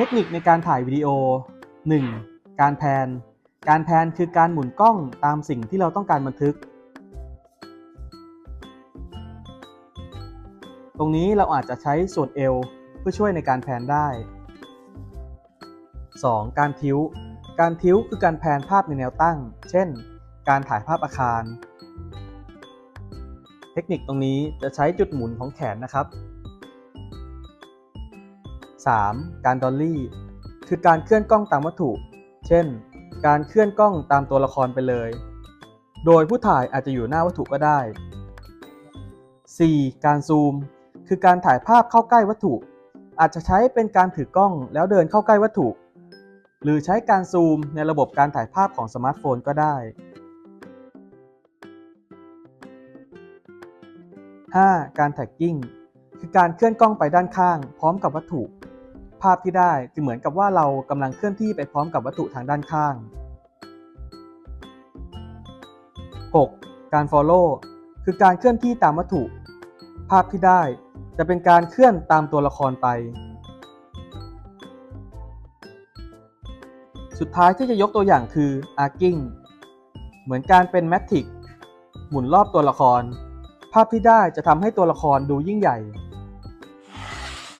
ทคนิคในการถ่ายวิดีโอ 1. การแพน การแพนคือการหมุนกล้องตามสิ่งที่เราต้องการบันทึก ตรงนี้เราอาจจะใช้ส่วนเอวเพื่อช่วยในการแพนได้ 2. การทิ้ว การทิ้วคือการแพนภาพในแนวตั้ง เช่น การถ่ายภาพอาคาร เทคนิคตรงนี้จะใช้จุดหมุนของแขนนะครับ 3. การดอลลี่ คือการเคลื่อนกล้องตามวัตถุ เช่น การเคลื่อนกล้องตามตัวละครไปเลย โดยผู้ถ่ายอาจจะอยู่หน้าวัตถุก็ได้ 4. การซูม คือการถ่ายภาพเข้าใกล้วัตถุ อาจจะใช้เป็นการถือกล้องแล้วเดินเข้าใกล้วัตถุ หรือใช้การซูมในระบบการถ่ายภาพของสมาร์ทโฟนก็ได้ 5. การแท็กกิ้ง คือการเคลื่อนกล้องไปด้านข้าง พร้อมกับวัตถุ ภาพที่ได้จะเหมือนกับว่าเรากำลังเคลื่อนที่ไปพร้อมกับวัตถุทางด้านข้าง 6. การ follow คือการเคลื่อนที่ตามวัตถุ ภาพที่ได้จะเป็นการเคลื่อนตามตัวละครไป สุดท้ายที่จะยกตัวอย่างคือ arcing เหมือนการเป็น matic หมุนรอบตัวละคร ภาพที่ได้จะทำให้ตัวละครดูยิ่งใหญ่